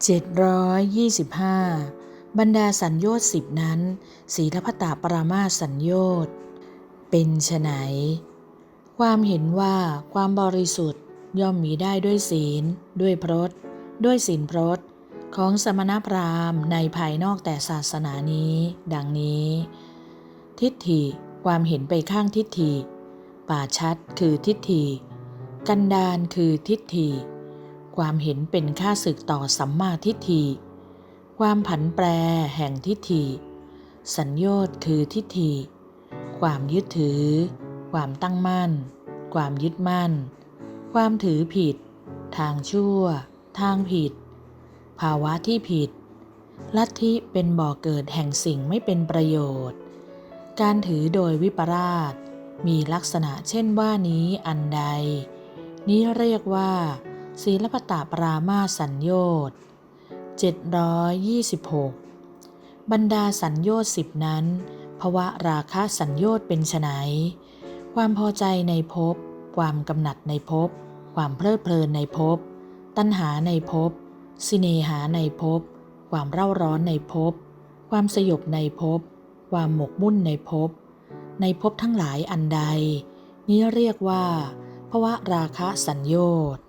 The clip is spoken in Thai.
725 บรรดาสัญโยชน์สิบนั้นศีลพตาปรามาสัญโยชน์เป็นไฉนความเห็นว่าความบริสุทธิ์ย่อมมีได้ด้วยศีล ด้วยพรตด้วยศีลพรตของสมณพราหมณ์ในภายนอกแต่ศาสนานี้ ดังนี้ ทิฏฐิความเห็นไปข้างทิฏฐิป่าชัดคือทิฏฐิกันดานคือทิฏฐิ ความเห็นเป็นค่าศึกต่อสัมมาทิฏฐิ ความผันแปรแห่งทิฏฐิ สัญญชน์คือทิฏฐิ ความยึดถือ ความตั้งมั่น ความยึดมั่น ความถือผิด ทางชั่ว ทางผิด ภาวะที่ผิด ลัทธิเป็นบ่อเกิดแห่งสิ่งไม่เป็นประโยชน์ การถือโดยวิปราช มีลักษณะเช่นว่านี้อันใด นี้เรียกว่า ศีลปตาปรามาสัญโยชน์726 บรรดาสัญโยต์สิบนั้นภวะราคะสัญโยต์เป็นไฉนความพอใจในภพ ความกำหนัดในภพ ความเพลิดเพลินในภพ ตัณหาในภพ สิเนหาในภพ ความเร่าร้อนในภพ ความสยบในภพ ความหมกมุ่นในภพ ในภพทั้งหลายอันใด นี้เรียกว่าภวะราคะสัญโยชน์